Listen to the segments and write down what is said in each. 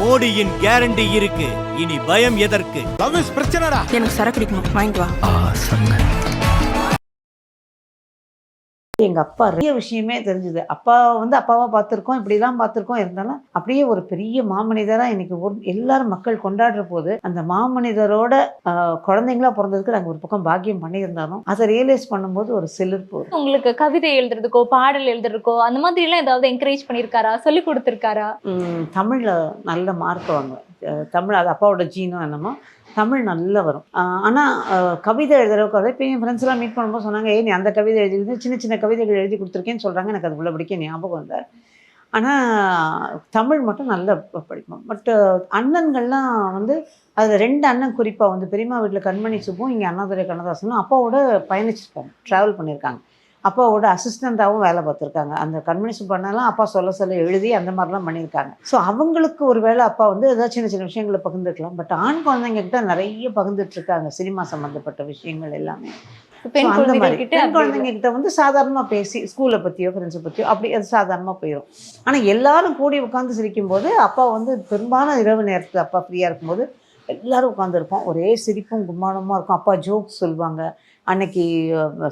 மோடியின் கேரண்டி இருக்கு. இனி பயம் எதற்கு? லவ் இஸ் பிரச்சனைடா. எனக்கு சரக்கு அடிக்கணும். வாங்கிட்டு வா. எங்க அப்பா நிறைய விஷயமே தெரிஞ்சுது. அப்பா வந்து அப்பாவா பார்த்துருக்கோம் இப்படிலாம் பார்த்துருக்கோம். இருந்தாலும் அப்படியே ஒரு பெரிய மாமனிதரா இன்னைக்கு ஒரு எல்லாரும் மக்கள் கொண்டாடுற போது அந்த மாமனிதரோட குழந்தைங்களா பிறந்ததுக்கு நாங்கள் ஒரு பக்கம் பாக்கியம் பண்ணியிருந்தாலும் அதை ரியலைஸ் பண்ணும்போது ஒரு சிலிர்ப்பு. உங்களுக்கு கவிதை எழுதுறதுக்கோ பாடல் எழுதுறதுக்கோ அந்த மாதிரி எல்லாம் ஏதாவது என்கரேஜ் பண்ணிருக்காரா சொல்லி கொடுத்திருக்காரா? தமிழ்ல நல்ல மார்க் அஹ், தமிழ் அது அப்பாவோட ஜீனோ என்னமோ தமிழ் நல்லா வரும். ஆனால் கவிதை எழுதுறவுக்கு இப்போ என் ஃப்ரெண்ட்ஸ்லாம் மீட் பண்ணும்போது சொன்னாங்க ஏ நீ அந்த கவிதை எழுதி சின்ன சின்ன கவிதைகள் எழுதி கொடுத்துருக்கேன்னு சொல்கிறாங்க எனக்கு அது உள்ள பிடிக்க ஞாபகம் இல்லை. ஆனால் தமிழ் மட்டும் நல்லா படிப்போம். பட் அண்ணன்கள்லாம் வந்து அதில் ரெண்டு அண்ணன் குறிப்பாக வந்து பெரியம்மா வீட்டில் கண்மணி சுப்பும் இங்கே அண்ணாதுரை கண்ணதாசனும் அப்பாவோட பயணிச்சிருக்காங்க ட்ராவல் பண்ணியிருக்காங்க. அப்பாவோட அசிஸ்டண்ட்டாகவும் வேலை பார்த்துருக்காங்க. அந்த கண்மணி சுப்பு அண்ணெல்லாம் அப்பா சொல்ல சொல்ல எழுதி அந்த மாதிரிலாம் பண்ணியிருக்காங்க. ஸோ அவங்களுக்கு ஒரு வேளை அப்பா வந்து ஏதாவது சின்ன சின்ன விஷயங்களை பகிர்ந்துக்கலாம். பட் ஆண் குழந்தைங்க கிட்ட நிறைய பகிர்ந்துட்டு இருக்காங்க சினிமா சம்மந்தப்பட்ட விஷயங்கள் எல்லாமே. பெண் குழந்தைங்க கிட்ட வந்து சாதாரணமா பேசி ஸ்கூலை பத்தியோ ஃப்ரெண்ட்ஸை பத்தியோ அப்படி அது சாதாரணமா போயிடும் ஆனா எல்லாரும் கூடி உட்காந்து சிரிக்கும் போது அப்பா வந்து பெரும்பாலும் இரவு நேரத்துல அப்பா ஃப்ரீயா இருக்கும்போது எல்லாரும் உட்காந்துருப்போம் ஒரே சிரிப்பும் கும்மானமா இருக்கும். அப்பா ஜோக்ஸ் சொல்லுவாங்க அன்னைக்கு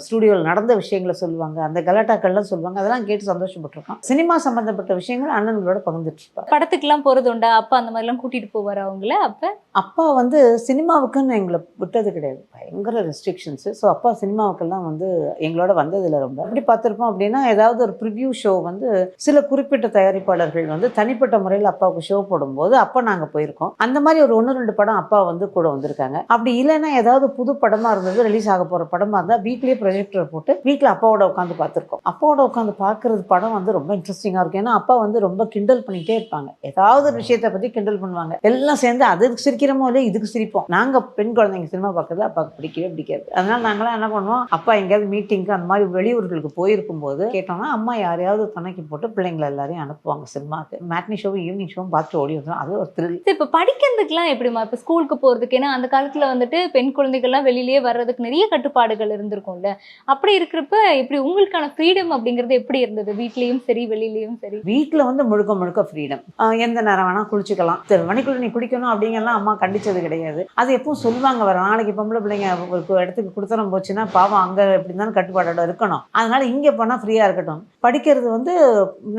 ஸ்டூடியோவில் நடந்த விஷயங்களை சொல்லுவாங்க அந்த கலாட்டாக்கள்லாம் சொல்லுவாங்க அதெல்லாம் கேட்டு சந்தோஷப்பட்டிருக்கோம். சினிமா சம்பந்தப்பட்ட விஷயங்கள் அண்ணன்களோட பகிர்ந்துட்டு இருப்பார் படத்துக்குலாம் போறது உண்டா? அப்பா அந்த மாதிரி எல்லாம் கூட்டிட்டு போவாரா அவங்கள அப்ப? அப்பா வந்து சினிமாவுக்குன்னு எங்களை விட்டது கிடையாது. பயங்கர ரெஸ்ட்ரிக்ஷன்ஸு ஸோ அப்பா சினிமாவுக்கெல்லாம் வந்து எங்களோட வந்ததில்லை ரொம்ப. அப்படி பார்த்துருப்போம் அப்படின்னா ஏதாவது ஒரு ப்ரிவ்யூ ஷோ வந்து சில குறிப்பிட்ட தயாரிப்பாளர்கள் வந்து தனிப்பட்ட முறையில் அப்பாவுக்கு ஷோ போடும்போது அப்போ நாங்கள் போயிருக்கோம். அந்த மாதிரி ஒரு ஒன்று ரெண்டு படம் அப்பா வந்து கூட வந்திருக்காங்க. அப்படி இல்லைன்னா ஏதாவது புது படமாக இருந்தது ரிலீஸ் ஆக போகிற படமாக இருந்தால் வீட்லேயே ப்ரொஜெக்டர் போட்டு வீட்டில் அப்பாவோட உட்காந்து பார்த்துருக்கோம். அப்பாவோட உட்காந்து பார்க்குறது படம் வந்து ரொம்ப இன்ட்ரெஸ்டிங்காக இருக்கும். ஏன்னா அப்பா வந்து ரொம்ப கிண்டல் பண்ணிகிட்டே இருப்பாங்க. ஏதாவது ஒரு விஷயத்தை பற்றி கிண்டல் பண்ணுவாங்க. எல்லாம் சேர்ந்து அதுக்கு சிரிக்கிறோமோ இல்லையா இதுக்கு சிரிப்போம். நாங்கள் பெண் குழந்தைங்க சினிமா பார்க்குறது அப்பாவுக்கு பிடிக்கவே பிடிக்காது. அதனால் நாங்களாம் என்ன பண்ணுவோம்? அப்பா எங்கேயாவது மீட்டிங்க்கு அந்த மாதிரி வெளியூர்களுக்கு போயிருக்கும் போது கேட்டோம்னா அம்மா யாரையாவது துணைக்கு போட்டு பிள்ளைங்களை எல்லாரையும் அனுப்புவாங்க சினிமாக்கு மேட்னி ஷோவும் ஈவினிங் ஷோவும் பார்த்து ஓடி வந்துடும் அது ஒரு த்ரில் இப்போ படிக்கிறதுக்குலாம் எப்படிமா இப்போ ஸ்கூலுக்கு போகிறதுக்கு ஏன்னா அந்த காலத்தில் வந்துட்டு பெண் குழந்தைகள்லாம் வெளியிலேயே வர்றதுக்கு நிறைய கட்டுப்பாடு கட்டுப்பாடுகள் இருந்திருக்கும்ல. அப்படி இருக்கிறப்ப இப்படி உங்களுக்கான ஃப்ரீடம் அப்படிங்கிறது எப்படி இருந்தது? வீட்லயும் சரி வெளியிலயும் சரி. வீட்டில் வந்து முழுக்க முழுக்க ஃப்ரீடம் எந்த நேரம் வேணால் குளிச்சுக்கலாம். சரி மணிக்குள்ள நீ குடிக்கணும் அப்படிங்கலாம் அம்மா கண்டிச்சது கிடையாது. அது எப்பவும் சொல்லுவாங்க வர நாளைக்கு பொம்பளை பிள்ளைங்க ஒரு இடத்துக்கு கொடுத்தனம் போச்சுன்னா பாவம் அங்கே எப்படி இருந்தாலும் கட்டுப்பாடோட இருக்கணும். அதனால இங்கே போனால் ஃப்ரீயாக இருக்கட்டும். படிக்கிறது வந்து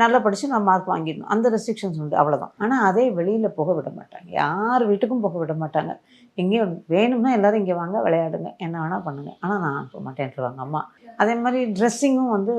நல்லா படித்து நான் மார்க் வாங்கிடணும். அந்த ரெஸ்ட்ரிக்ஷன்ஸ் உண்டு அவ்வளோதான் ஆனால் அதே வெளியில் போக விட மாட்டாங்க. யார் வீட்டுக்கும் போக விட மாட்டாங்க. எங்கேயும் வேணும்னா எல்லோரும் இங்கே வாங்க விளையாடுங்க. என்ன வேணால் பண்ணுங்கள் ஆனால் நான் போக மாட்டேன்ட்டுருவாங்க அம்மா. அதே மாதிரி ட்ரெஸ்ஸிங்கும் வந்து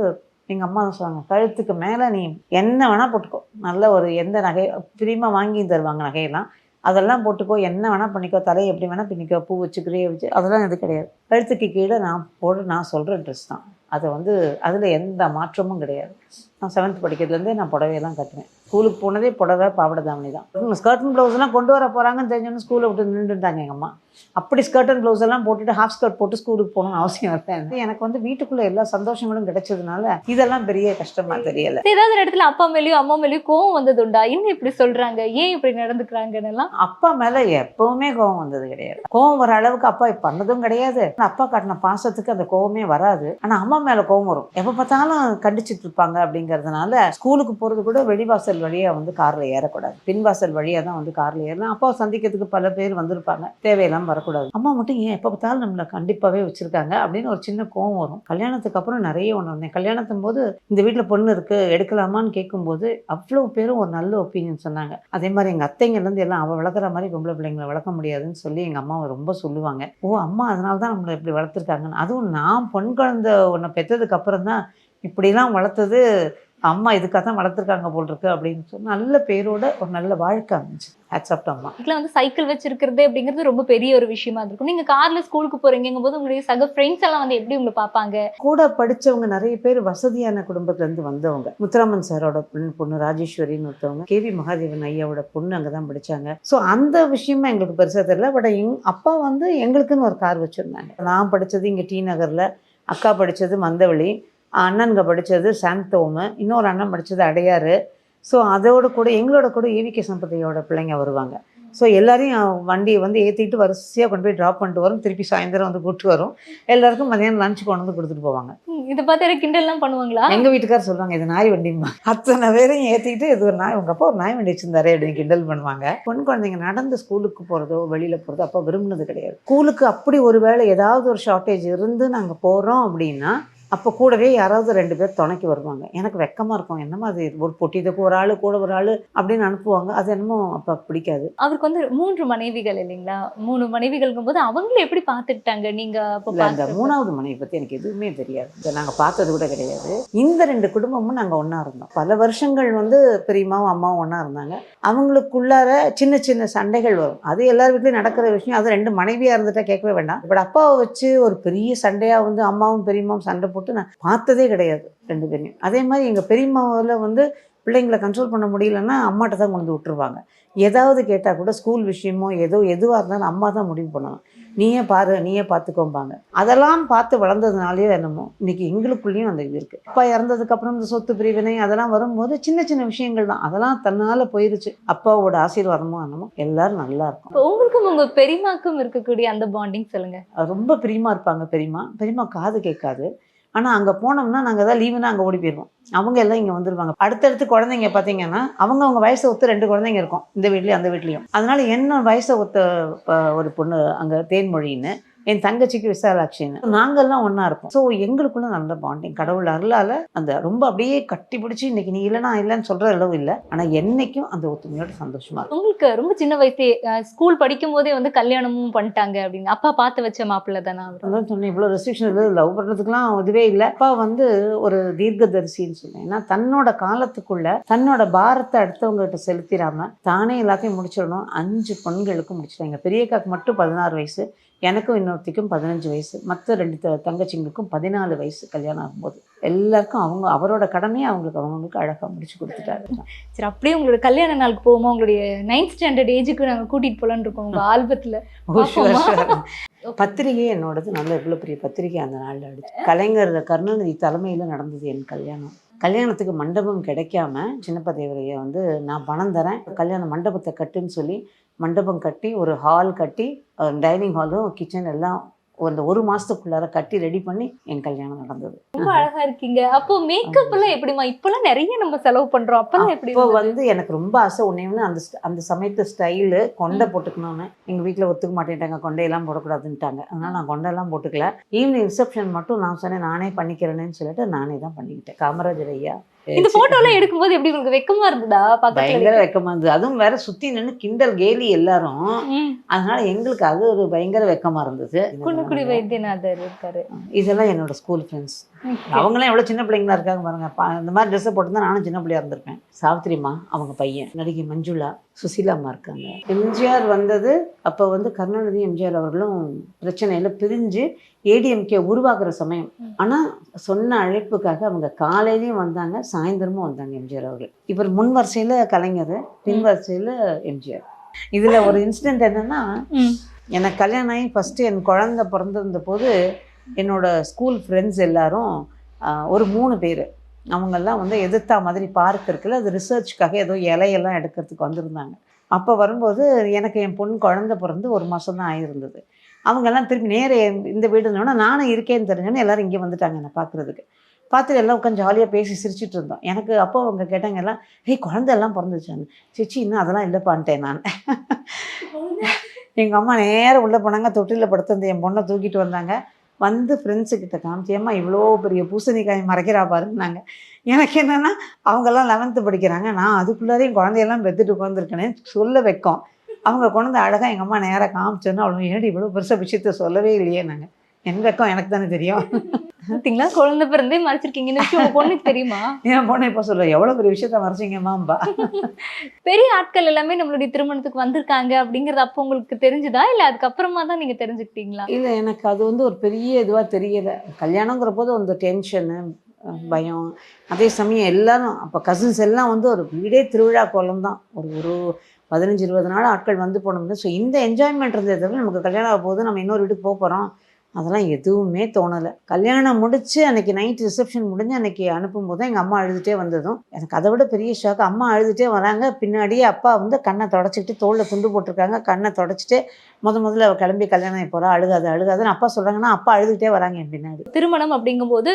எங்கள் அம்மா தான் சொல்லுவாங்க கழுத்துக்கு மேலே நீ என்ன வேணால் போட்டுக்கோ. நல்ல ஒரு எந்த நகை பிரியமாக வாங்கி தருவாங்க நகையெல்லாம். அதெல்லாம் போட்டுக்கோ. என்ன வேணால் பண்ணிக்கோ. தலையை எப்படி வேணால் பின்னிக்கோ. பூ வச்சு கிரே வச்சு. அதெல்லாம் இது கிடையாது. கழுத்துக்கு கீழே நான் போட நான் சொல்கிற ட்ரெஸ் தான். அதை வந்து அதில் எந்த மாற்றமும் கிடையாது. நான் செவன்த் படிக்கிறதுலேருந்தே நான் புடவையெல்லாம் கட்டுவேன். ஸ்கூலுக்கு போனதே புடவை பாவாடை தாவணி தான். ஸ்கர்ட் ப்ளவுஸ்லாம் கொண்டு வர போகிறாங்கன்னு தெரிஞ்சோன்னு ஸ்கூலை விட்டு நின்றுட்டாங்க எங்கள் அம்மா. அப்படி ஸ்கர்ட் அண்ட் ப்ளவுஸ் எல்லாம் போட்டுட்டு ஹாஃப் ஸ்கர்ட் போட்டு ஸ்கூலுக்கு போகணும்னு அவசியம் இல்லை. எனக்கு வந்து வீட்டுக்குள்ளே எல்லா சந்தோஷங்களும் கிடைச்சதுனால இதெல்லாம் பெரிய கஷ்டமாக தெரியலை. ஏதாவது ஒரு இடத்துல அப்பா மேலயோ அம்மா மேலயோ கோவம் வந்தது உண்டா என்ன இப்படி சொல்றாங்க? ஏன் இப்படி நடந்துக்கிறாங்கன்னு அப்பா மேல எப்பவுமே கோவம் வந்தது கிடையாது. கோவம் வர அளவுக்கு அப்பா பண்ணதும் கிடையாது. அப்பா காட்டின பாசத்துக்கு அந்த கோவமே வராது. ஆனா அம்மா மேல கோவம் வரும். எப்ப பார்த்தாலும் கண்டிச்சிட்டு இருப்பாங்க அப்படிங்கறதுனால ஸ்கூலுக்கு போறது கூட வெளிவாசல் வழியா வந்து கார்ல ஏறக்கூடாது. பின்வாசல் வழியா தான் வந்து கார்ல ஏறணும். அப்பாவை சந்திக்கிறதுக்கு பல பேர் வந்திருப்பாங்க. தேவையெல்லாம் வரக்கூடாது. அம்மா மட்டும் ஏன் எப்போ பார்த்தாலும் நம்மளை கண்டிப்பாகவே வச்சுருக்காங்க அப்படின்னு ஒரு சின்ன கோவம் வரும். கல்யாணத்துக்கு அப்புறம் நிறைய உணர்ந்தேன் கல்யாணத்தும் போது இந்த வீட்டில் பொண்ணு இருக்குது எடுக்கலாமான்னு கேட்கும்போது அவ்வளோ பேரும் ஒரு நல்ல ஒப்பீனியன் சொன்னாங்க. அதே மாதிரி எங்கள் அத்தைங்கலேருந்து எல்லாம் அவள் வளர்க்குற மாதிரி பொம்பளை பிள்ளைங்களை வளர்க்க முடியாதுன்னு சொல்லி எங்கள் அம்மாவை ரொம்ப சொல்லுவாங்க. ஓ அம்மா அதனால தான் நம்மளை இப்படி வளர்த்துருக்காங்கன்னு. அதுவும் நான் பொன் குழந்தை ஒன்றை பெற்றதுக்கு அப்புறம் தான் இப்படிலாம் வளர்த்தது அம்மா இதுக்காக தான் வளர்த்துருக்காங்க போல் இருக்கு அப்படின்னு சொல்லி நல்ல பேரோட ஒரு நல்ல வாழ்க்கை அமைஞ்சு ஹேட்ஸ்அப் அம்மா. வீட்டுல வந்து சைக்கிள் வச்சிருக்கிறது அப்படிங்கிறது ரொம்ப பெரிய ஒரு விஷயமா இருக்கும். நீங்க கார்ல ஸ்கூலுக்கு போறீங்கும் போது உங்களுடைய சக ஃப்ரெண்ட்ஸ் எல்லாம் வந்து எப்படி உங்களை பார்ப்பாங்க? கூட படிச்சவங்க நிறைய பேர் வசதியான குடும்பத்துல இருந்து வந்தவங்க. முத்துராமன் சாரோட பொண்ணு பொண்ணு ராஜேஸ்வரின்னு ஒருத்தவங்க கேவி மகாதேவன் ஐயாவோட பொண்ணு அங்கே தான் படிச்சாங்க. ஸோ அந்த விஷயமா எங்களுக்கு பெருசா தெரியல. பட் எங் அப்பா வந்து எங்களுக்குன்னு ஒரு கார் வச்சிருந்தாங்க. நான் படிச்சது இங்க டி நகர்ல அக்கா படிச்சது மந்தவெளி. அண்ணனுங்க படிச்சது சாந்தோமு இன்னொரு அண்ணன் படிச்சது அடையாறு. ஸோ அதோட கூட எங்களோட கூட ஏவிகே சம்பதியோட பிள்ளைங்க வருவாங்க. ஸோ எல்லாரையும் வண்டியை வந்து ஏற்றிட்டு வரிசையாக கொண்டு போய் ட்ராப் பண்ணிட்டு வரும். திருப்பி சாயந்தரம் வந்து கூப்பிட்டு வரும். எல்லாருக்கும் மதியானம் லஞ்ச் கொண்டு வந்து கொடுத்துட்டு போவாங்க. இதை பார்த்து கிண்டல்லாம் பண்ணுவாங்களா? எங்கள் வீட்டுக்காரர் சொல்லுவாங்க இது நாய் வண்டிம்மா அத்தனை பேரையும் ஏற்றிட்டு இது ஒரு நாய் உங்கள் அப்பா ஒரு நாய் வண்டி வச்சிருந்தாரே அப்படின்னு கிண்டல் பண்ணுவாங்க. பொன் குழந்தைங்க நடந்து ஸ்கூலுக்கு போகிறதோ வெளியில் போகிறதோ அப்போ விரும்பினது கிடையாது. ஸ்கூலுக்கு அப்படி ஒரு வேளை ஏதாவது ஒரு ஷார்ட்டேஜ் இருந்து நாங்கள் போகிறோம் அப்படின்னா அப்போ கூடவே யாராவது ரெண்டு பேர் துணைக்கு வருவாங்க. எனக்கு வெக்கமாக இருக்கும். என்னமா அது? ஒரு பொட்டியதுக்கு ஒரு ஆள் கூட ஒரு ஆள் அப்படின்னு அனுப்புவாங்க. அது என்னமோ அப்போ பிடிக்காது. அவருக்கு வந்து மூன்று மனைவிகள் இல்லைங்களா? மூணு மனைவிகளுக்கும் போது அவங்கள எப்படி பார்த்துக்கிட்டாங்க? நீங்க அப்போ இல்லை அந்த மூணாவது மனைவி பற்றி எனக்கு எதுவுமே தெரியாது. நாங்கள் பார்த்தது கூட கிடையாது. இந்த ரெண்டு குடும்பமும் நாங்கள் ஒன்றா இருந்தோம். பல வருஷங்கள் வந்து பெரியம்மாவும் அம்மாவும் ஒன்றா இருந்தாங்க. அவங்களுக்குள்ளார சின்ன சின்ன சண்டைகள் வரும். அது எல்லார் வீட்லையும் நடக்கிற விஷயம். அது ரெண்டு மனைவியாக இருந்துட்டா கேட்கவே வேண்டாம். பட் அப்பாவை வச்சு ஒரு பெரிய சண்டையாக வந்து அம்மாவும் பெரியம்மாவும் சண்டை போட்டு நான் பார்த்ததே கிடையாது ரெண்டு பேரையும். அதே மாதிரி எங்கள் பெரியம்மாவில் வந்து பிள்ளைங்களை கண்ட்ரோல் பண்ண முடியலன்னா அம்மாட்ட தான் கொண்டு விட்டுருவாங்க. ஏதாவது கேட்டால் கூட ஸ்கூல் விஷயமோ ஏதோ எதுவாக இருந்தாலும் அம்மா தான் முடிவு பண்ணணும். நீயே பாரு நீயே பார்த்துக்கோம்பாங்க. அதெல்லாம் பார்த்து வளர்ந்ததுனாலயோ என்னமோ இன்னைக்கு எங்களுக்குள்ளேயும் அந்த இது இருக்குது அப்பா இறந்ததுக்கு அப்புறம் இந்த சொத்து பிரிவினை அதெல்லாம் வரும்போது சின்ன சின்ன விஷயங்கள் தான். அதெல்லாம் தன்னால் போயிருச்சு. அப்பாவோட ஆசீர்வாதமோ என்னமோ எல்லாரும் நல்லா இருக்கும். உங்களுக்கும் உங்க பெரியமாக்கும் இருக்கக்கூடிய அந்த பாண்டிங் சொல்லுங்க. அது ரொம்ப பிரியமா இருப்பாங்க பெரியம்மா. பெரியம்மா காது கேட்காது. ஆனால் அங்கே போனோம்னா நாங்கள் தான் லீவுனா அங்கே ஓடி போயிடுவோம் அவங்க எல்லாம் இங்கே வந்துருவாங்க. அடுத்தடுத்து குழந்தைங்க பார்த்தீங்கன்னா அவங்க அவங்க வயசை ஒத்து ரெண்டு குழந்தைங்க இருக்கும். இந்த வீட்லேயும் அந்த வீட்லேயும். அதனால என்ன வயசை ஒத்த ஒரு பொண்ணு அங்கே தேன்மொழின்னு என் தங்கச்சிக்கு விசாலாட்சின்னு. நாங்கெல்லாம் ஒன்றா இருப்போம். ஸோ எங்களுக்குள்ள நல்ல பாண்டிங் கடவுள் அருளால் அந்த ரொம்ப அப்படியே கட்டி பிடிச்சி இன்னைக்கு நீ இல்லைனா இல்லைன்னு சொல்கிற அளவு இல்லை. ஆனால் என்னைக்கும் அந்த ஒத்துமையோட சந்தோஷமா உங்களுக்கு ரொம்ப சின்ன வயசே ஸ்கூல் படிக்கும் போதே வந்து கல்யாணமும் பண்ணிட்டாங்க அப்படின்னு. அப்பா பார்த்து வச்ச மாப்பிள்ளை தானே அவர்? சொன்னேன் இவ்வளோ ரெஸ்ட்ரிக்ஷன் இல்லை லவ் பண்ணுறதுக்குலாம் இதுவே இல்லை. அப்பா வந்து ஒரு தீர்க்கதரிசின்னு சொன்னேன். ஏன்னா தன்னோட காலத்துக்குள்ள தன்னோட பாரத்தை அடுத்தவங்ககிட்ட செலுத்திடாம தானே எல்லாத்தையும் முடிச்சிடணும். அஞ்சு பெண்களுக்கும் முடிச்சிட்டாங்க பெரியக்காக்கு மட்டும் பதினாறு வயசு எனக்கும் இன்னொருத்திக்கும் பதினஞ்சு வயசு. மற்ற ரெண்டு த தங்கச்சிங்களுக்கும் பதினாலு வயசு கல்யாணம் ஆகும்போது. எல்லாருக்கும் அவங்க அவரோட கடமையை அவங்களுக்கு அவங்களுக்கு அழகாக முடிச்சு கொடுத்துட்டாரு. சரி அப்படியே உங்களோட கல்யாண நாளுக்கு போகுமா? உங்களுடைய நைன்த் ஸ்டாண்டர்ட் ஏஜுக்கு நாங்க கூட்டிட்டு போலான்னு இருக்கோம் உங்க ஆல்பத்துல. Sure. பத்திரிகை என்னோடது நல்ல இவ்வளோ பெரிய பத்திரிகை அந்த நாளில் அடிச்சு. கலைஞர் கருணாநிதி தலைமையில் நடந்தது என் கல்யாணம். கல்யாணத்துக்கு மண்டபம் கிடைக்காம சின்னப்ப தேவரையை வந்து நான் பணம் தரேன். கல்யாண மண்டபத்தை கட்டுன்னு சொல்லி மண்டபம் கட்டி ஒரு ஹால் கட்டி டைனிங் ஹாலும் கிச்சன் எல்லாம் அந்த ஒரு மாதத்துக்குள்ளார கட்டி ரெடி பண்ணி என் கல்யாணம் நடந்தது. ரொம்ப அழகா இருக்கீங்க. அப்போ மேக்கப் எல்லாம் எப்படிமா இப்பெல்லாம் நிறைய நம்ம செலவு பண்றோம். அப்பெல்லாம் எப்படி இப்போ? வந்து எனக்கு ரொம்ப ஆசை. ஒன்று அந்த அந்த சமயத்து ஸ்டைலு கொண்டை போட்டுக்கணும்னு. எங்கள் வீட்டில் ஒத்துக்க மாட்டேன்ட்டாங்க. கொண்டையெல்லாம் போடக்கூடாதுன்ட்டாங்க. அதனால நான் கொண்டையெல்லாம் போட்டுக்கல. ஈவினிங் ரிசப்ஷன் மட்டும் நான் சொன்னேன் நானே பண்ணிக்கிறேன்னு சொல்லிட்டு நானே தான் பண்ணிக்கிட்டேன். காமராஜர் ஐயா இந்த போட்டோ எல்லாம் எடுக்கும்போது எப்படி உங்களுக்கு வெக்கமா இருந்ததா? பயங்கர வெக்கமா இருந்தது. அதுவும் வேற சுத்தி நின்று கிண்டல் கேலி எல்லாரும். அதனால எங்களுக்கு அது ஒரு பயங்கர வெக்கமா இருந்தது. குன்னக்குடி வைத்தியநாதர் இருக்காரு. இதெல்லாம் என்னோட ஸ்கூல் ஃப்ரெண்ட்ஸ் அவங்களாம் எவ்வளோ சின்ன பிள்ளைங்களா இருக்காங்க பாருங்க. இந்த மாதிரி ட்ரெஸ்ஸை போட்டு நானும் சின்ன பிள்ளையா இருந்திருப்பேன். சாவித்திரிமா அவங்க பையன். நடிகை மஞ்சுளா சுசீலா அம்மா இருக்காங்க. எம்ஜிஆர் வந்தது அப்போ வந்து கருணாநிதி எம்ஜிஆர் அவர்களும் பிரச்சனையில் பிரிஞ்சு ஏடிஎம்கே உருவாக்குற சமயம். ஆனால் சொன்ன அழைப்புக்காக அவங்க காலையிலையும் வந்தாங்க சாயந்தரமும் வந்தாங்க எம்ஜிஆர் அவர்கள். இவர் முன் வரிசையில் கலைஞர் பின் வரிசையில் எம்ஜிஆர். இதில் ஒரு இன்சிடென்ட் என்னன்னா. எனக்கு கல்யாணம் ஆகி ஃபஸ்ட்டு என் குழந்தை பிறந்திருந்த போது என்னோட ஸ்கூல் ஃப்ரெண்ட்ஸ் எல்லாரும் ஒரு மூணு பேர். அவங்கெல்லாம் வந்து எதிர்த்தா மாதிரி பார்க் இருக்குல்ல அது ரிசர்ச்க்காக ஏதோ இலையெல்லாம் எடுக்கிறதுக்கு வந்திருந்தாங்க. அப்போ வரும்போது எனக்கு என் பொண்ணு குழந்தை பிறந்து ஒரு மாதம் தான் ஆகியிருந்தது அவங்கெல்லாம் திரும்பி நேர இந்த வீடுனோன்னா நானும் இருக்கேன்னு தெரிஞ்சோன்னே எல்லோரும் இங்கே வந்துட்டாங்க என்னை பார்க்குறதுக்கு. பார்த்துட்டு எல்லாம் உட்காந்து ஜாலியாக பேசி சிரிச்சிட்டு இருந்தோம். எனக்கு அப்போ அவங்க கேட்டாங்க எல்லாம் ஏய் குழந்தையெல்லாம் பிறந்துச்சான்னு சிச்சி இன்னும் அதெல்லாம் இல்லைப்பான்ட்டேன் நான். எங்கள் அம்மா நேரம் உள்ளே போனாங்க தொட்டிலில் படுத்திருந்த என் பொண்ணை தூக்கிட்டு வந்தாங்க. வந்து ஃப்ரெண்ட்ஸுக்கிட்ட காமிச்சேம்மா இவ்வளோ பெரிய பூசணிக்காய் மறைக்கிறா பாருங்கனாங்க எனக்கு என்னென்னா அவங்கெல்லாம் லெவன்த்து படிக்கிறாங்க. நான் அதுக்குள்ளாரையும் குழந்தையெல்லாம் பெற்றுட்டு உட்காந்துருக்கேனே சொல்ல வைக்கோம். அவங்க கொண்டு வந்து அழகாக எங்கள் அம்மா நேராக காமிச்சோன்னா அவ்வளோ ஏடி இவ்வளோ பெருசாக விஷயத்த சொல்லவே இல்லையே நாங்கள் என் வெக்கம் எனக்கு தானே தெரியும். பாத்தீங்களா? குழந்தை பிறந்தே மறைச்சிருக்கீங்க இந்த விஷயம் பொண்ணுக்கு தெரியுமா? என் பொண்ணை இப்போ சொல்ல எவ்வளோ பெரிய விஷயத்த மறைச்சிங்கம்மாம்பா. பெரிய ஆட்கள் எல்லாமே நம்மளுடைய திருமணத்துக்கு வந்திருக்காங்க அப்படிங்கறது அப்போ உங்களுக்கு தெரிஞ்சுதா? இல்ல அதுக்கப்புறமா தான் நீங்க தெரிஞ்சுக்கிட்டீங்களா? இல்லை எனக்கு அது வந்து ஒரு பெரிய இதுவாக தெரியலை. கல்யாணங்கிற போது அந்த டென்ஷனு பயம். அதே சமயம் எல்லாரும் அப்போ கசின்ஸ் எல்லாம் வந்து ஒரு வீடே திருவிழா கோலம் தான் ஒரு ஒரு பதினஞ்சு இருபது நாள் ஆட்கள் வந்து போனோம்னா ஸோ இந்த என்ஜாய்மெண்ட் இருந்ததை தவிர நமக்கு கல்யாணம் ஆகும் போது நம்ம இன்னொரு வீட்டுக்கு போக போகிறோம் அதெல்லாம் எதுவுமே தோணலை. கல்யாணம் முடிச்சு அன்னைக்கு நைட் ரிசப்ஷன் முடிஞ்சு அன்னைக்கு அனுப்பும்போது எங்கள் அம்மா அழுதுகிட்டே வந்ததும் எனக்கு அதை விட பெரிய ஷாக் அம்மா அழுதுகிட்டே வராங்க. பின்னாடியே அப்பா வந்து கண்ணை தொடச்சிக்கிட்டு தோளில் துண்டு போட்டிருக்காங்க. கண்ணை தொடச்சிட்டு முத முதல்ல அவ கிளம்பி கல்யாணம் போகிறா அழுகாது அழுகாதுன்னு அப்பா சொல்கிறாங்கன்னா அப்பா அழுதுகிட்டே வராங்க என் பின்னாடி. திருமணம் அப்படிங்கும்போது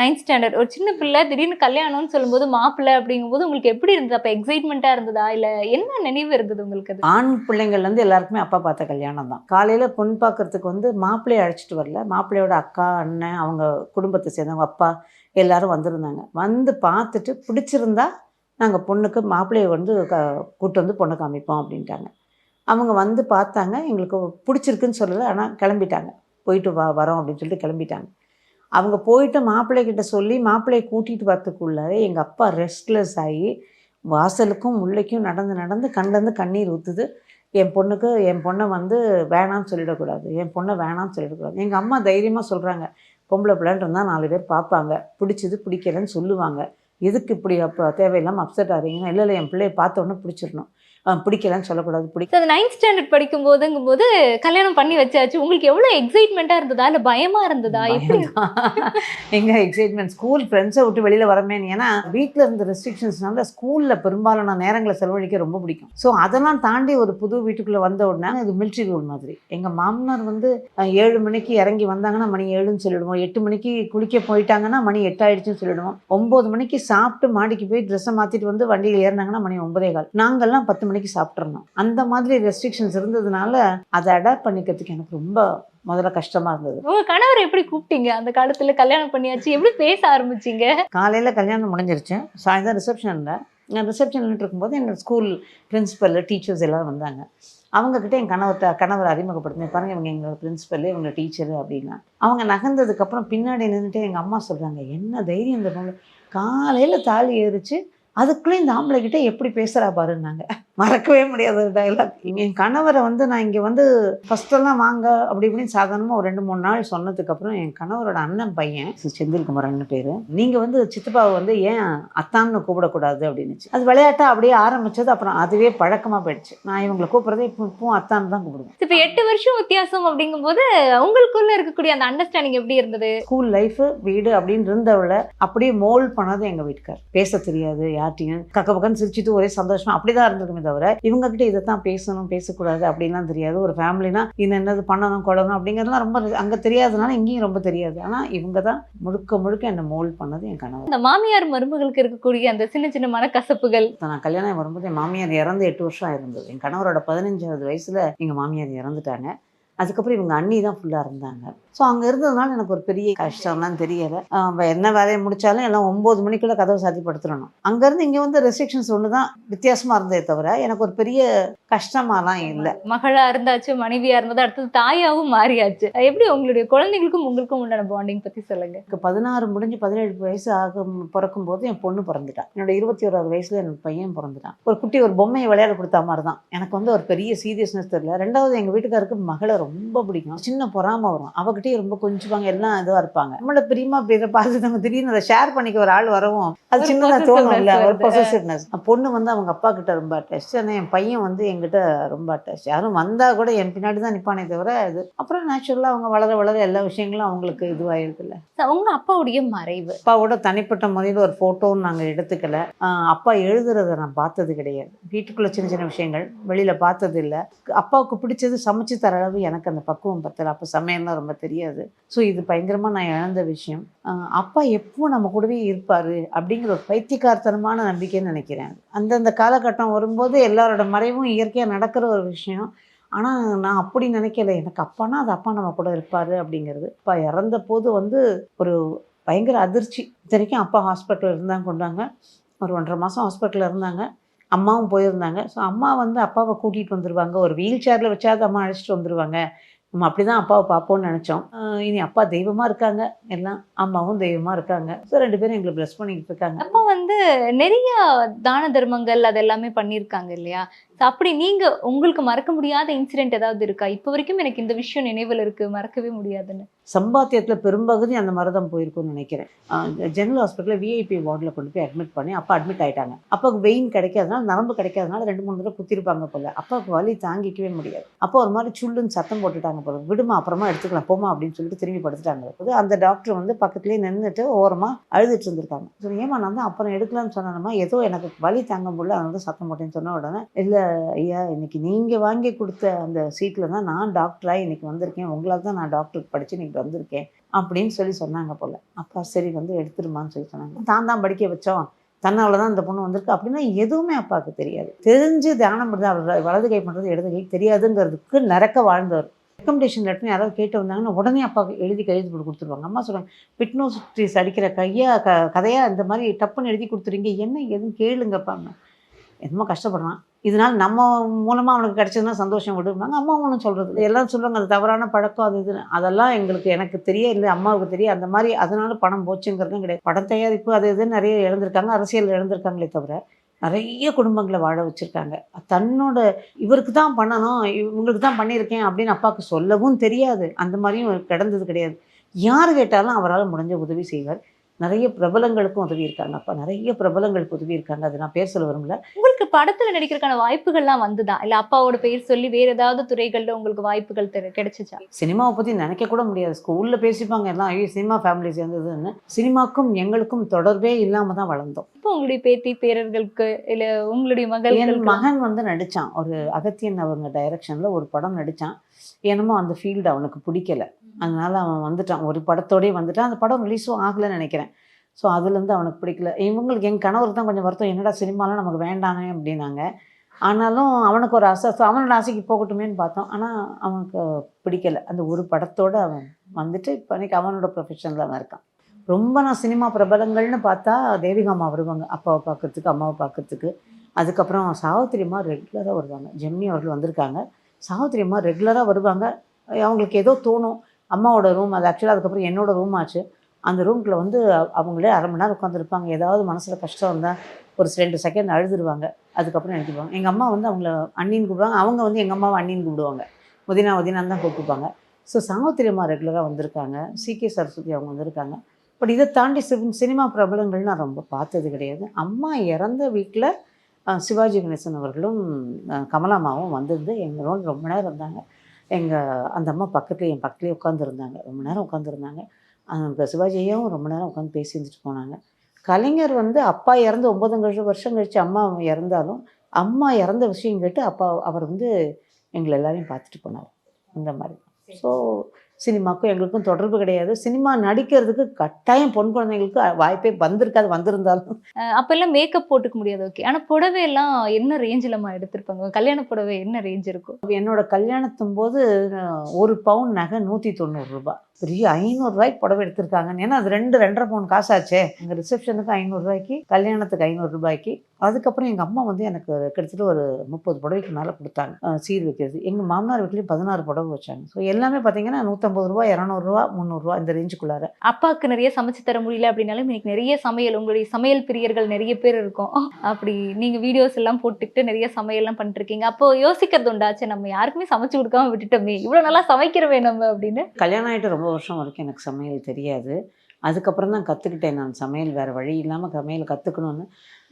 நைன்த் ஸ்டாண்டர்ட் ஒரு சின்ன பிள்ளை திடீர்னு கல்யாணம்னு சொல்லும்போது மாப்பிள்ளை அப்படிங்கும்போது உங்களுக்கு எப்படி இருந்தது? அப்ப எக்ஸைட்மெண்ட்டா இருந்ததா? இல்ல என்ன நினைவு இருந்தது உங்களுக்கு ஆண் பிள்ளைங்கள்லேருந்து எல்லாருக்குமே அப்பா பார்த்த கல்யாணம் தான் காலையில் பொண்ணு பார்க்கறதுக்கு வந்து மாப்பிள்ளையை அழைச்சிட்டு வரல. மாப்பிள்ளையோட அக்கா அண்ணன் அவங்க குடும்பத்தை சேர்ந்தவங்க அப்பா எல்லாரும் வந்திருந்தாங்க. வந்து பார்த்துட்டு பிடிச்சிருந்தா நாங்கள் பொண்ணுக்கு மாப்பிள்ளையை வந்து க கூட்டு வந்து பொண்ணை காமிப்போம் அப்படின்ட்டாங்க. அவங்க வந்து பார்த்தாங்க எங்களுக்கு பிடிச்சிருக்குன்னு சொல்லலை ஆனால் கிளம்பிட்டாங்க. போயிட்டு வா வரோம் அப்படின்னு சொல்லிட்டு கிளம்பிட்டாங்க. அவங்க போயிட்டு மாப்பிள்ளைகிட்ட சொல்லி மாப்பிள்ளையை கூட்டிகிட்டு வரத்துக்குள்ளாரே எங்கள் அப்பா ரெஸ்ட்லெஸ் ஆகி வாசலுக்கும் முல்லைக்கும் நடந்து நடந்து கண்லேருந்து கண்ணீர் ஊற்றுது என் பொண்ணுக்கு என் பொண்ணை வந்து வேணாம்னு சொல்லிடக்கூடாது. என் பொண்ணை வேணாம்னு சொல்லிடக்கூடாது. எங்கள் அம்மா தைரியமாக சொல்கிறாங்க பொம்பளை பிள்ளைன்னு இருந்தால் நாலு பேர் பார்ப்பாங்க. பிடிச்சது பிடிக்கலன்னு சொல்லுவாங்க. எதுக்கு இப்படி அப்போ தேவையில்லாமல் அப்செட் ஆகிறீங்கன்னா இல்லை இல்லை என் பிள்ளைய பார்த்தோன்னே பிடிச்சிடணும். பிடிக்கலன்னு சொல்லக்கூடாது பிடிக்க So, அது நைன்த் ஸ்டாண்டர்ட் படிக்கும் போதுங்கும் போது கல்யாணம் பண்ணி வச்சாச்சு. உங்களுக்கு எவ்வளவு எக்ஸைட்மெண்ட்டா இருந்ததா? இல்ல பயமா இருந்ததா? எப்படி? எங்க எக்ஸைட்மெண்ட் ஸ்கூல் ஃப்ரெண்ட்ஸை விட்டு வெளியில் வரமேன் ஏன்னா வீட்டில் இருந்த ரெஸ்ட்ரிக்ஷன்ஸ்னால ஸ்கூலில் பெரும்பாலான நேரங்களை செலவழிக்க ரொம்ப பிடிக்கும். ஸோ அதெல்லாம் தாண்டி ஒரு புது வீட்டுக்குள்ளே வந்த உடனே அது மிலிட்ரி ரூல் மாதிரி. எங்கள் மாமனார் வந்து ஏழு மணிக்கு இறங்கி வந்தாங்கன்னா மணி ஏழுன்னு சொல்லிடுவோம். எட்டு மணிக்கு குளிக்க போயிட்டாங்கன்னா மணி எட்டாயிடுச்சுன்னு சொல்லிடுவோம். ஒம்பது மணிக்கு சாப்பிட்டு மாடிக்கு போய் ட்ரெஸ்ஸை மாற்றிட்டு வந்து வண்டியில் ஏறினாங்கன்னா மணி ஒன்பதே கால். நாங்கள்லாம் பத்து மணிக்கு சாப்பிட்றணும் அந்த மாதிரி ரெஸ்ட்ரிக்ஷன்ஸ் இருந்ததுனால அதை அடாப்ட் பண்ணிக்கிறதுக்கு எனக்கு ரொம்ப முதல்ல கஷ்டமாக இருந்தது. உங்க கணவர் எப்படி கூப்பிட்டீங்க? அந்த காலத்துல கல்யாணம் பண்ணியாச்சு. எப்படி பேச ஆரம்பிச்சீங்க? காலையில் கல்யாணம் முடிஞ்சிருச்சு. சாயந்தரம் ரிசப்ஷனில் நான் ரிசப்ஷன் இருக்கும்போது எங்கள் ஸ்கூல் பிரின்ஸிபல் டீச்சர்ஸ் எல்லாம் வந்தாங்க. அவங்கக்கிட்ட என் கணவர்கிட்ட கணவர் அறிமுகப்படுத்தினேன். பாருங்க இவங்க எங்களோட பிரின்ஸிபல் இவங்க டீச்சரு அப்படின்னா. அவங்க நகர்ந்ததுக்கப்புறம் பின்னாடி நின்றுட்டு எங்கள் அம்மா சொல்கிறாங்க என்ன தைரியம் இந்த பொண்ணு? காலையில் தாலி ஏறிச்சு அதுக்குள்ளே இந்த ஆம்பளை கிட்ட எப்படி பேசுகிறா பாருன்னாங்க. மறக்கவே முடியாத ஒரு டைலாக் என் கணவரை வந்து நான் இங்கே வந்து ஃபஸ்ட்டெல்லாம் வாங்க அப்படி இப்படின்னு சாதாரணமாக ஒரு ரெண்டு மூணு நாள் சொன்னதுக்கப்புறம் என் கணவரோட அண்ணன் பையன் செந்தில்குமரன் பேர் நீங்கள் வந்து சித்தப்பாவை வந்து ஏன் அத்தான்னு கூப்பிடக்கூடாது? அப்படின்னுச்சு. அது விளையாட்டா அப்படியே ஆரம்பிச்சது அப்புறம் அதுவே பழக்கமாக போயிடுச்சு. நான் இவங்களை கூப்பிட்றதே இப்போ இப்பவும் அத்தான்னு தான் கூப்பிடுவேன். இப்ப எட்டு வருஷம் வித்தியாசம் அப்படிங்கும்போது உங்களுக்குள்ள இருக்கக்கூடிய அந்த அண்டர்ஸ்டாண்டிங் எப்படி இருந்தது? ஸ்கூல் லைஃபு வீடு அப்படின்னு இருந்தவளை அப்படியே மோல்ட் பண்ணது எங்கள் வீட்டுக்கார். பேச தெரியாது யார்ட்டையும் கக்க பக்கன்னு சிரிச்சிட்டு ஒரே சந்தோஷமா அப்படி தான் இருந்திருக்குமே தவிர இவங்க கிட்ட இதை தான் பேசணும் பேசக்கூடாது அப்படின்லாம் தெரியாது. ஒரு ஃபேமிலினா இன்னும் என்னது பண்ணணும் கொள்ளணும் அப்படிங்கிறதுலாம் ரொம்ப அங்கே தெரியாதனால இங்கேயும் ரொம்ப தெரியாது. ஆனால் இவங்க தான் முழுக்க முழுக்க என்னை மோல்ட் பண்ணது என் கணவர். அந்த மாமியார் மருமகளுக்கு இருக்கக்கூடிய அந்த சின்ன சின்ன மனக்கசப்புகள். நான் கல்யாணம் வரும்போது என் மாமியார் இறந்து எட்டு வருஷம் ஆயிருந்தது. என் கணவரோட பதினஞ்சாவது வயசுல எங்கள் மாமியார் இறந்துட்டாங்க. அதுக்கப்புறம் இவங்க அண்ணி தான் ஃபுல்லாக இருந்தாங்க. ஸோ அங்கே இருந்ததுனால எனக்கு ஒரு பெரிய கஷ்டம்லாம் தெரியலை. என்ன வேலையை முடித்தாலும் எல்லாம் ஒம்பது மணிக்குள்ளே கதவை சாத்தி படுத்துடணும் அங்கேருந்து இங்கே வந்து ரெஸ்ட்ரிக்ஷன்ஸ் ஒன்று தான் வித்தியாசமாக இருந்ததே தவிர எனக்கு ஒரு பெரிய கஷ்டமாலாம் இல்லை. மகளா இருந்தாச்சு மனைவியா இருந்தது அடுத்தது தாயாவும் மாறியாச்சு. எப்படி உங்களுடைய குழந்தைகளுக்கும் உங்களுக்கும் உண்டான பாண்டிங் பத்தி சொல்லுங்க? எனக்கு பதினாறு முடிஞ்சு பதினேழு வயசு ஆகும் பிறக்கும் போது என் பொண்ணு பிறந்துட்டான் என்னோட இருபத்தி ஓராவது வயசுல எனக்கு பையன் பிறந்துட்டான். ஒரு குட்டி ஒரு பொம்மையை விளையாட கொடுத்த மாதிரி தான் எனக்கு வந்து ஒரு பெரிய சீரியஸ்னஸ் தெரியல. ரெண்டாவது எங்கள் வீட்டுக்காருக்கு மகளை ரொம்ப பிடிக்கும். சின்ன பொறாம வரும். அவகிட்டயே ரொம்ப கொஞ்சுவாங்க எல்லாம் இதுவாக இருப்பாங்க. நம்மளோட பிரியமா பேரை பார்த்து நம்ம திடீர்னு அதை ஷேர் பண்ணிக்க ஒரு ஆள் வரவும் அது சின்னதாக தோணும் இல்லை ஒரு. பொசசிவ்னஸ் பொண்ணு வந்து அவங்க அப்பா கிட்ட ரொம்ப அட்டாச் ஆனால் என் பையன் வந்து என்கிட்ட ரொம்ப அட்டாச் யாரும் வந்தா கூட என் பின்னாடி தான் நிற்பானே தவிர இது அப்புறம் நேச்சுரலாக அவங்க வளர வளர எல்லா விஷயங்களும் அவங்களுக்கு இதுவாயிருக்குல்ல உங்க அப்பாவுடைய மறைவு. அப்பாவோட தனிப்பட்ட முறையில் ஒரு ஃபோட்டோன்னு நாங்கள் எடுத்துக்கல. அப்பா எழுதுறத நான் பார்த்தது கிடையாது. வீட்டுக்குள்ளே சின்ன சின்ன விஷயங்கள் வெளியில் பார்த்தது இல்லை. அப்பாவுக்கு பிடிச்சது சமைச்சு தர அளவு எனக்கு அந்த பக்குவம் பத்தலை. அப்போ சமையல்லாம் ரொம்ப தெரியாது. ஸோ இது பயங்கரமாக நான் இழந்த விஷயம். அப்பா எப்போ நம்ம கூடவே இருப்பார் அப்படிங்கிற ஒரு பைத்தியக்காரத்தனமான நம்பிக்கைன்னு நினைக்கிறேன். அந்தந்த காலகட்டம் வரும்போது எல்லாரோட மறைவும் இயற்கையாக நடக்கிற ஒரு விஷயம். ஆனால் நான் அப்படி நினைக்கல. எனக்கு அப்பானா அது அப்பா நம்ம கூட இருப்பார் அப்படிங்கிறது. அப்பா இறந்த போது வந்து ஒரு பயங்கர அதிர்ச்சி. இத்தனைக்கும் அப்பா ஹாஸ்பிட்டலில் இருந்தாங்க கொண்டாங்க. ஒரு ஒன்றரை மாதம் ஹாஸ்பிட்டலில் இருந்தாங்க. அம்மாவும் போயிருந்தாங்க. ஸோ அம்மா வந்து அப்பாவை கூட்டிகிட்டு வந்துருவாங்க. ஒரு வீல் சேரில் வச்சாது அம்மா அழைச்சிட்டு வந்துருவாங்க. நம்ம அப்படி தான் அப்பாவை பார்ப்போம்னு நினச்சோம். ஆஹ் இனி அப்பா தெய்வமாக இருக்காங்க. எல்லாம் அம்மாவும் தெய்வமாக இருக்காங்க. ஸோ ரெண்டு பேரும் எங்களை ப்ளஸ் பண்ணிக்கிட்டு இருக்காங்க. அப்பா வந்து நிறைய தான தர்மங்கள் அது எல்லாமே பண்ணியிருக்காங்க இல்லையா? அப்படி நீங்க உங்களுக்கு மறக்க முடியாத இன்சிடென்ட் ஏதாவது இருக்கா? இப்போ வரைக்கும் எனக்கு இந்த விஷயம் நினைவில் இருக்கு. மறக்கவே முடியாதுன்னு. சம்பாத்தியத்தில் பெரும்பகுதி அந்த மாதிரி தான் போயிருக்கும்னு நினைக்கிறேன். ஜெனரல் ஹாஸ்பிட்டலில் விஐபி வார்டில் கொண்டு போய் அட்மிட் பண்ணி அப்பா அட்மிட் ஆயிட்டாங்க. அப்பாவுக்கு வெயின் கிடைக்காதனால நரம்பு கிடைக்காதனால ரெண்டு மூணு தடவை குத்திருப்பாங்க போல. அப்பாவுக்கு வலி தாங்கிக்கவே முடியாது. அப்போ ஒரு மாதிரி சுள்ளுன்னு சத்தம் போட்டுட்டாங்க போல. விடுமா அப்புறமா எடுத்துக்கலாம் போமா அப்படின்னு சொல்லிட்டு திரும்பி படுத்துட்டாங்க. போது அந்த டாக்டர் வந்து பக்கத்துலேயே நின்றுட்டு ஓரமாக அழுதுட்டு இருந்திருக்காங்க. ஸோ ஏமா நான் தான் அப்புறம் எடுக்கலாம்னு சொன்னேன்மா ஏதோ எனக்கு வலி தாங்க முடியல அதனால சத்தம் போட்டேன்னு சொன்ன உடனே இல்லை ஐயா இன்னைக்கு நீங்கள் வாங்கி கொடுத்த அந்த சீட்டில் தான் நான் டாக்டராக இன்னைக்கு வந்திருக்கேன். உங்களால் தான் நான் டாக்டருக்கு படித்து இன்னைக்கு வந்திருக்கேன் அப்படின்னு சொல்லி சொன்னாங்க போல். அப்பா சரி வந்து எடுத்துருமான்னு சொல்லி சொன்னாங்க. தான் தான் படிக்க வச்சோம். தன்னால் தான் இந்த பொண்ணு வந்திருக்கு அப்படின்னா எதுவுமே அப்பாவுக்கு தெரியாது. தெரிஞ்சு தியானம் பண்ணுறது அவர் வலது கை பண்ணுறது இடது கை தெரியாதுங்கிறதுக்கு நிறக்க வாழ்ந்தவர். ரெக்கமெண்டேஷன் லெட்டர் யாராவது கேட்டு வந்தாங்கன்னா உடனே அப்பாவுக்கு எழுதி கையெழுத்து போட்டு கொடுத்துருவாங்க. அம்மா சொல்கிறாங்க பிட்னோசிஸ் அடிக்கிற கையாக க கதையாக இந்த மாதிரி டப்புன்னு எழுதி கொடுத்துறீங்க. என்ன எதுவும் கேளுங்கப்பாங்க என்னமோ கஷ்டப்படுறான். இதனால் நம்ம மூலமாக அவனுக்கு கிடச்சதுன்னா சந்தோஷம் விடுவாங்க அம்மா ஒன்றும் சொல்கிறது எல்லாம் சொல்லுவாங்க அது தவறான பழக்கம் அது இதுன்னு. அதெல்லாம் எங்களுக்கு எனக்கு தெரிய இல்லை. அம்மாவுக்கு தெரிய அந்த மாதிரி அதனால பணம் போச்சுங்கிறதும் கிடையாது. படம் தயாரிப்பு அது இதுன்னு நிறைய எழுந்திருக்காங்க. அரசியல் எழுந்திருக்காங்களே தவிர நிறைய குடும்பங்களை வாழ வச்சுருக்காங்க. தன்னோட இவருக்கு தான் பண்ணணும் இவங்களுக்கு தான் பண்ணியிருக்கேன் அப்படின்னு அப்பாவுக்கு சொல்லவும் தெரியாது. அந்த மாதிரியும் கிடந்தது கிடையாது. யார் கேட்டாலும் அவரால் முடிஞ்ச உதவி செய்வார். நிறைய பிரபலங்களுக்கும் உதவி இருக்காங்க அப்பா நிறைய பிரபலங்களுக்கு உதவி இருக்காங்க அது நான் பேர் சொல்ல வரும்ல உங்களுக்கு படத்துல நடிக்கிறதுக்கான வாய்ப்புகள்லாம் வந்துதா? இல்ல அப்பாவோட பெயர் சொல்லி வேற ஏதாவது துறைகள்ல உங்களுக்கு வாய்ப்புகள் தெரி- கிடைச்சுச்சா? சினிமாவை பற்றி நினைக்க கூட முடியாது. ஸ்கூலில் பேசிப்பாங்க எல்லாம் ஐயோ சினிமா ஃபேமிலி சேர்ந்ததுன்னு. சினிமாக்கும் எங்களுக்கும் தொடர்பே இல்லாமல் தான் வளர்ந்தோம். இப்போ உங்களுடைய பேத்தி பேரர்களுக்கு இல்ல உங்களுடைய என் மகளுக்கு மகன் வந்து நடித்தான் ஒரு அகத்தியன் அவங்க டைரக்ஷனில் ஒரு படம் நடித்தான் என்னமோ அந்த ஃபீல்டு அவனுக்கு பிடிக்கல. அதனால் அவன் வந்துட்டான். ஒரு படத்தோடயே வந்துட்டான். அந்த படம் ரிலீஸும் ஆகலைன்னு நினைக்கிறேன். ஸோ அதுலேருந்து அவனுக்கு பிடிக்கல. இவங்களுக்கு என் கணவருக்கு தான் கொஞ்சம் வருத்தம். என்னடா சினிமாலாம் நமக்கு வேண்டானே அப்படின்னாங்க. ஆனாலும் அவனுக்கு ஒரு ஆசை. ஸோ அவனோட ஆசைக்கு போகட்டுமேன்னு பார்த்தோம். ஆனால் அவனுக்கு பிடிக்கல. அந்த ஒரு படத்தோடு அவன் வந்துட்டு இப்போ அன்றைக்கி அவனோட ப்ரொஃபஷனில் அவன் இருக்கான். ரொம்ப நான் சினிமா பிரபலங்கள்னு பார்த்தா தேவிகா அம்மா வருவாங்க. அப்பாவை பார்க்கறதுக்கு அம்மாவை பார்க்குறதுக்கு. அதுக்கப்புறம் சாவித்திரி அம்மா ரெகுலராக வருவாங்க. ஜெமினி அவர்கள் வந்திருக்காங்க. சாவித்திரி அம்மா ரெகுலராக வருவாங்க. அவங்களுக்கு ஏதோ தோணும். அம்மாவோட ரூம் அது ஆக்சுவலாக அதுக்கப்புறம் என்னோட ரூம் ஆச்சு. அந்த ரூம்குள்ளே வந்து அவங்களே அரை மணி நேரம் உட்காந்துருப்பாங்க ஏதாவது மனசில் கஷ்டம் இருந்தால் ஒரு ரெண்டு செகண்ட் அழுதுருவாங்க. அதுக்கப்புறம் நினைக்கிடுவாங்க எங்கள் அம்மா வந்து அவங்கள அண்ணின்னு கூப்பிடுவாங்க. அவங்க வந்து எங்கள் அம்மாவை அண்ணின்னு கூப்பிடுவாங்க. உதினா உதினான்னு தான் கூப்பிட்டுப்பாங்க. ஸோ சாவித்திரி அம்மா ரெகுலராக வந்திருக்காங்க. சி கே சரஸ்வதி அவங்க வந்திருக்காங்க. பட் இதை தாண்டி சிவ- சினிமா பிரபலங்கள் நான் ரொம்ப பார்த்தது கிடையாது. அம்மா இறந்த வீட்டில் சிவாஜி கணேசன் அவர்களும் கமலாமாவும் வந்திருந்து எங்களோட ரொம்ப நேரம் இருந்தாங்க. எங்கள் அந்த அம்மா பக்கத்துலேயே என் பக்கத்துலேயே உட்காந்துருந்தாங்க ரொம்ப நேரம் உட்காந்துருந்தாங்க அந்த சிவாஜி ஐயாவும் ரொம்ப நேரம் உட்காந்து பேசி இருந்துட்டு போனாங்க. கலைஞர் வந்து அப்பா இறந்து கழிச்சு வருஷம் கழிச்சு அம்மா இறந்தாலும் அம்மா இறந்த விஷயம் கேட்டு அப்பா அவர் வந்து எங்களை எல்லாரையும் பார்த்துட்டு போனார். இந்த மாதிரி. ஸோ சினிமாக்கும் எங்களுக்கும் தொடர்பு கிடையாது. சினிமா நடிக்கிறதுக்கு கட்டாயம் பொன் குழந்தைங்களுக்கு வாய்ப்பே வந்திருக்காது வந்திருந்தாலும். அஹ் அப்ப எல்லாம் மேக்கப் போட்டுக்க முடியாது ஓகே ஆனா புடவை எல்லாம் என்ன ரேஞ்சிலமா எடுத்திருப்பாங்க? கல்யாண புடவை என்ன ரேஞ்ச் இருக்கும்? என்னோட கல்யாணத்தும் போது ஒரு பவுன் நகை நூற்றி தொண்ணூறு ரூபாய். பெரிய ஐநூறுரூவாய்க்கு புடவை எடுத்திருக்காங்க ஏன்னா அது ரெண்டு ரெண்டரை பவுன் காசாச்சே. எங்கள் ரிசப்ஷனுக்கு ஐநூறுரூவாய்க்கு கல்யாணத்துக்கு ஐநூறு ரூபாய்க்கு. அதுக்கப்புறம் எங்கள் அம்மா வந்து எனக்கு கிட்டத்தட்ட ஒரு முப்பது புடவைக்கு மேலே கொடுத்தாங்க. சீர் வைக்கிறது. எங்கள் மாமனார் வீட்லேயும் பதினாறு புடவை வச்சாங்க. ஸோ எல்லாமே பார்த்தீங்கன்னா நூற்றம்பது ரூபா இரநூறுவா முந்நூறுரூவா இந்த ரேஞ்சுக்குள்ளார அப்பாவுக்கு நிறைய சமைச்சு தர முடியல அப்படின்னாலும் இன்னைக்கு நிறைய சமையல் உங்களுடைய சமையல் பிரியர்கள் நிறைய பேர் இருக்கும். அப்படி நீங்க வீடியோஸ் எல்லாம் போட்டுக்கிட்டு நிறைய சமையல் எல்லாம் பண்ணிட்டு இருக்கீங்க அப்போ யோசிக்கிறது உண்டாச்சு நம்ம யாருக்குமே சமைச்சு கொடுக்காம விட்டுட்டோமே. இவ்வளவு நல்லா சமைக்கிறவே நம்ம அப்படின்னு. கல்யாணம் ஆகிட்டு ரொம்ப வருஷம் வரைக்கும் எனக்கு சமையல் தெரியாது. அதுக்கப்புறம் தான் கற்றுக்கிட்டேன் நான். சமையல் வேறு வழி இல்லாமல் சமையல் கற்றுக்கணும்னு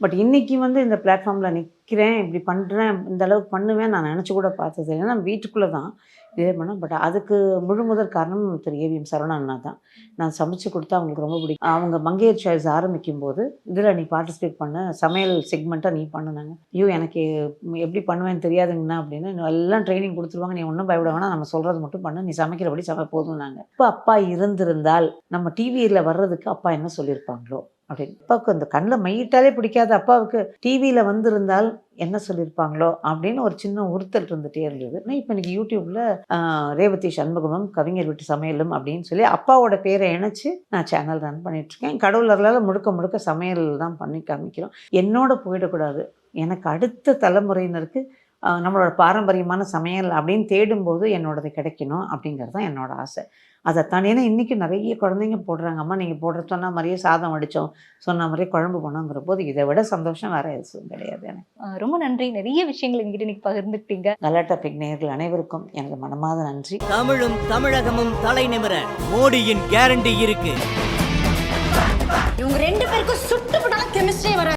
பட் இன்றைக்கி வந்து இந்த பிளாட்ஃபார்மில் நிற்கிறேன் இப்படி பண்ணுறேன் இந்த அளவுக்கு பண்ணுவேன் நான் நினச்சி கூட பார்த்தது. ஏன்னா வீட்டுக்குள்ளே தான். இதே பண்ணேன் பட் அதுக்கு முழு முதல் காரணம் திரு ஏவிஎம் சரவணா அண்ணா தான் நான் சமைச்சு கொடுத்தா அவங்களுக்கு ரொம்ப பிடிக்கும். அவங்க மங்கையர் சாய்ஸ் ஆரம்பிக்கும் போது இதில் நீ பார்ட்டிசிபேட் பண்ண. சமையல் செக்மெண்ட்டாக நீ பண்ணினாங்க ஐயோ எனக்கு எப்படி பண்ணுவேன்னு தெரியாதுங்கண்ணா அப்படின்னு. எல்லாம் ட்ரைனிங் கொடுத்துருவாங்க. நீ ஒன்றும் பயப்பட வேணாம். நம்ம சொல்கிறது மட்டும் பண்ணு. நீ சமைக்கிறபடி சமை போதும்னாங்க இப்போ அப்பா இருந்திருந்தால் நம்ம டிவியில் வர்றதுக்கு அப்பா என்ன சொல்லியிருப்பாங்களோ? அப்படின்னு அப்பாவுக்கு அந்த கண்ணில் மையிட்டாலே பிடிக்காத. அப்பாவுக்கு டிவியில் வந்திருந்தால் என்ன சொல்லியிருப்பாங்களோ அப்படின்னு ஒரு சின்ன உறுத்தல் இருந்துகிட்டே இருந்தது. நான் இப்போ இன்றைக்கி யூடியூப்பில் ரேவதி சண்முகமும் கவிஞர் வீட்டு சமையலும் அப்படின்னு சொல்லி அப்பாவோட பேரை இணைச்சி நான் சேனல் ரன் பண்ணிகிட்ருக்கேன் கடவுளர்களால் முழுக்க முழுக்க சமையல் தான் பண்ணி காமிக்கிறோம். என்னோட போயிடக்கூடாது. எனக்கு அடுத்த தலைமுறையினருக்கு நம்மளோட பாரம்பரியமான சமையல் அப்படின்னு தேடும்போது என்னோடது கிடைக்கணும் அப்படிங்கிறது தான் என்னோட ஆசை. அதைத்தான் ஏன்னா இன்றைக்கி நிறைய குழந்தைங்க போடுறாங்க. அம்மா நீங்கள் போடுற சொன்ன மாதிரியே சாதம் வடித்தோம் சொன்ன மாதிரியே குழம்பு பண்ணோங்கிற போது இதை விட சந்தோஷம் வேறு எதுவும் கிடையாது எனக்கு. ரொம்ப நன்றி. நிறைய விஷயங்கள் எங்கிட்ட இன்னைக்கு பகிர்ந்துக்கிட்டீங்க. கலாட்டா பிக் நேயர்கள் அனைவருக்கும் எனது மனமாத நன்றி. தமிழும் தமிழகமும் தலை நிமிர மோடியின் கேரண்டி இருக்கு. இவங்க ரெண்டு பேருக்கும் சுட்டு கெமிஸ்ட்ரி வர